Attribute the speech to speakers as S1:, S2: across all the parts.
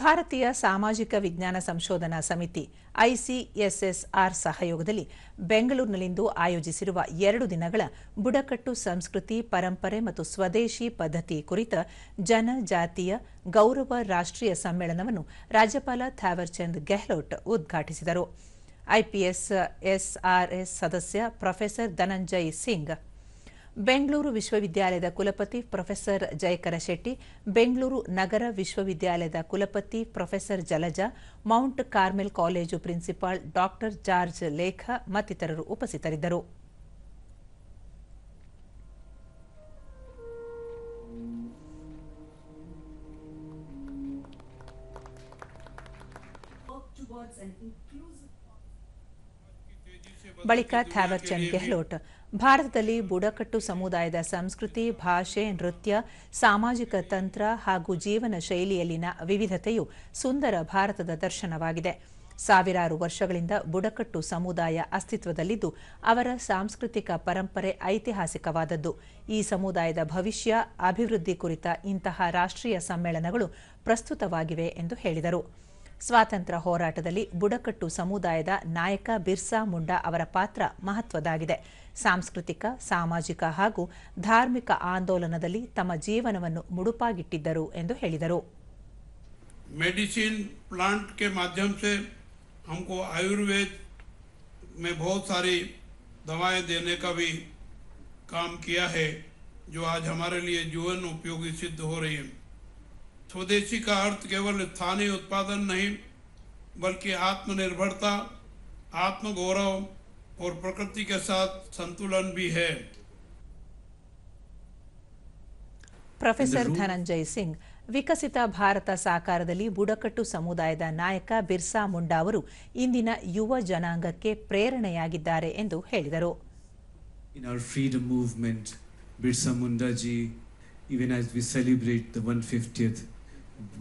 S1: ಭಾರತೀಯ ಸಾಮಾಜಿಕ ವಿಜ್ಞಾನ ಸಂಶೋಧನಾ ಸಮಿತಿ ಐಸಿಎಸ್ಎಸ್ಆರ್ ಸಹಯೋಗದಲ್ಲಿ ಬೆಂಗಳೂರಿನಲ್ಲಿಂದು ಆಯೋಜಿಸಿರುವ ಎರಡು ದಿನಗಳ ಬುಡಕಟ್ಟು ಸಂಸ್ಕೃತಿ, ಪರಂಪರೆ ಮತ್ತು ಸ್ವದೇಶಿ ಪದ್ಧತಿ ಕುರಿತ ಜನಜಾತಿಯ ಗೌರವ ರಾಷ್ಟ್ರೀಯ ಸಮ್ಮೇಳನವನ್ನು ರಾಜ್ಯಪಾಲ ಥಾವರ್ಚಂದ್ ಗೆಹ್ಲೋಟ್ ಉದ್ಘಾಟಿಸಿದರು. ಐಪಿಎಸ್ ಎಸ್ಆರ್ಎಸ್ ಸದಸ್ಯ ಪ್ರೊಫೆಸರ್ ಧನಂಜಯ್ ಸಿಂಗ್ ಬೆಂಗಳೂರು ವಿಶ್ವವಿದ್ಯಾಲಯದ ಕುಲಪತಿ ಪ್ರೊಫೆಸರ್ ಜಯಕರ ಶೆಟ್ಟಿ, ಬೆಂಗಳೂರು ನಗರ ವಿಶ್ವವಿದ್ಯಾಲಯದ ಕುಲಪತಿ professor Jalaja, Mount Carmel college principal doctor George Lekha ಮತ್ತಿತರರು ಉಪಸ್ಥಿತರಿದ್ದರು. ಬಳಿಕ ಥಾವರ್ಚಂದ್ ಗೆಹ್ಲೋಟ್. ಭಾರತದಲ್ಲಿ ಬುಡಕಟ್ಟು ಸಮುದಾಯದ ಸಂಸ್ಕೃತಿ, ಭಾಷೆ, ನೃತ್ಯ, ಸಾಮಾಜಿಕ ತಂತ್ರ ಹಾಗೂ ಜೀವನ ಶೈಲಿಯಲ್ಲಿನ ವಿವಿಧತೆಯು ಸುಂದರ ಭಾರತದ ದರ್ಶನವಾಗಿದೆ. ಸಾವಿರಾರು ವರ್ಷಗಳಿಂದ ಬುಡಕಟ್ಟು ಸಮುದಾಯ ಅಸ್ತಿತ್ವದಲ್ಲಿದ್ದು, ಅವರ ಸಾಂಸ್ಕೃತಿಕ ಪರಂಪರೆ ಐತಿಹಾಸಿಕವಾದದ್ದು. ಈ ಸಮುದಾಯದ ಭವಿಷ್ಯ, ಅಭಿವೃದ್ಧಿ ಕುರಿತ ಇಂತಹ ರಾಷ್ಟ್ರೀಯ ಸಮ್ಮೇಳನಗಳು ಪ್ರಸ್ತುತವಾಗಿವೆ ಎಂದು ಹೇಳಿದರು. ಸ್ವಾತಂತ್ರ್ಯ ಹೋರಾಟದಲ್ಲಿ ಬುಡಕಟ್ಟು ಸಮುದಾಯದ ನಾಯಕ ಬಿರ್ಸಾ ಮುಂಡಾ ಅವರ ಪಾತ್ರ ಮಹತ್ವದಾಗಿದೆ ಸಾಂಸ್ಕೃತಿಕ ಸಾಮಾಜಿಕ ಹಾಗೂ ಧಾರ್ಮಿಕ ಆಂದೋಲನದಲ್ಲಿ ತಮ್ಮ ಜೀವನವನ್ನು ಮುಡುಪಾಗಿಟ್ಟಿದ್ದರು ಎಂದು ಹೇಳಿದರು
S2: मेडिसिन प्लांट के माध्यम से हमको आयुर्वेद में बहुत सारी दवाएं देने का भी काम किया है जो आज हमारे लिए जीवन उपयोगी सिद्ध हो रही है स्वदेशी का अर्थ केवल स्थानीय उत्पादन नहीं बल्कि आत्मनिर्भरता आत्मगौरव और प्रकृति के साथ संतुलन भी है
S1: ಪ್ರೊಫೆಸರ್ ಧನಂಜಯ್ ಸಿಂಗ್ ವಿಕಸಿತ ಭಾರತ ಸಾಕಾರದಲ್ಲಿ ಬುಡಕಟ್ಟು ಸಮುದಾಯದ ನಾಯಕ ಬಿರ್ಸಾ ಮುಂಡಾ ಅವರು ಇಂದಿನ ಯುವ ಜನಾಂಗಕ್ಕೆ ಪ್ರೇರಣೆಯಾಗಿದ್ದಾರೆ ಎಂದು ಹೇಳಿದರು
S3: in our freedom movement, Birsa Munda ji, even as we celebrate the 150th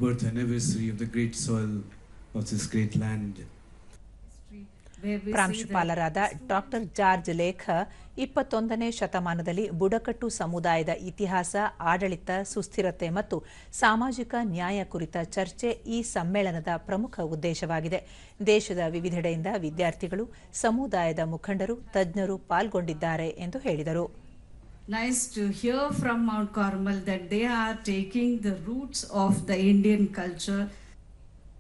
S3: birth anniversary of the great soil of this great land.
S1: ಪ್ರಾಂಶುಪಾಲರಾದ ಡಾಕ್ಟರ್ ಜಾರ್ಜ್ ಲೇಖ ಇಪ್ಪತ್ತೊಂದನೇ ಶತಮಾನದಲ್ಲಿ ಬುಡಕಟ್ಟು ಸಮುದಾಯದ ಇತಿಹಾಸ, ಆಡಳಿತ, ಸುಸ್ಥಿರತೆ ಮತ್ತು ಸಾಮಾಜಿಕ ನ್ಯಾಯ ಕುರಿತ ಚರ್ಚೆ ಈ ಸಮ್ಮೇಳನದ ಪ್ರಮುಖ ಉದ್ದೇಶವಾಗಿದೆ ದೇಶದ ವಿವಿಧೆಡೆಯಿಂದ ವಿದ್ಯಾರ್ಥಿಗಳು, ಸಮುದಾಯದ ಮುಖಂಡರು, ತಜ್ಞರು ಪಾಲ್ಗೊಂಡಿದ್ದಾರೆ ಎಂದು ಹೇಳಿದರು
S4: Nice to hear from Mount Carmel that they are taking the roots of the Indian culture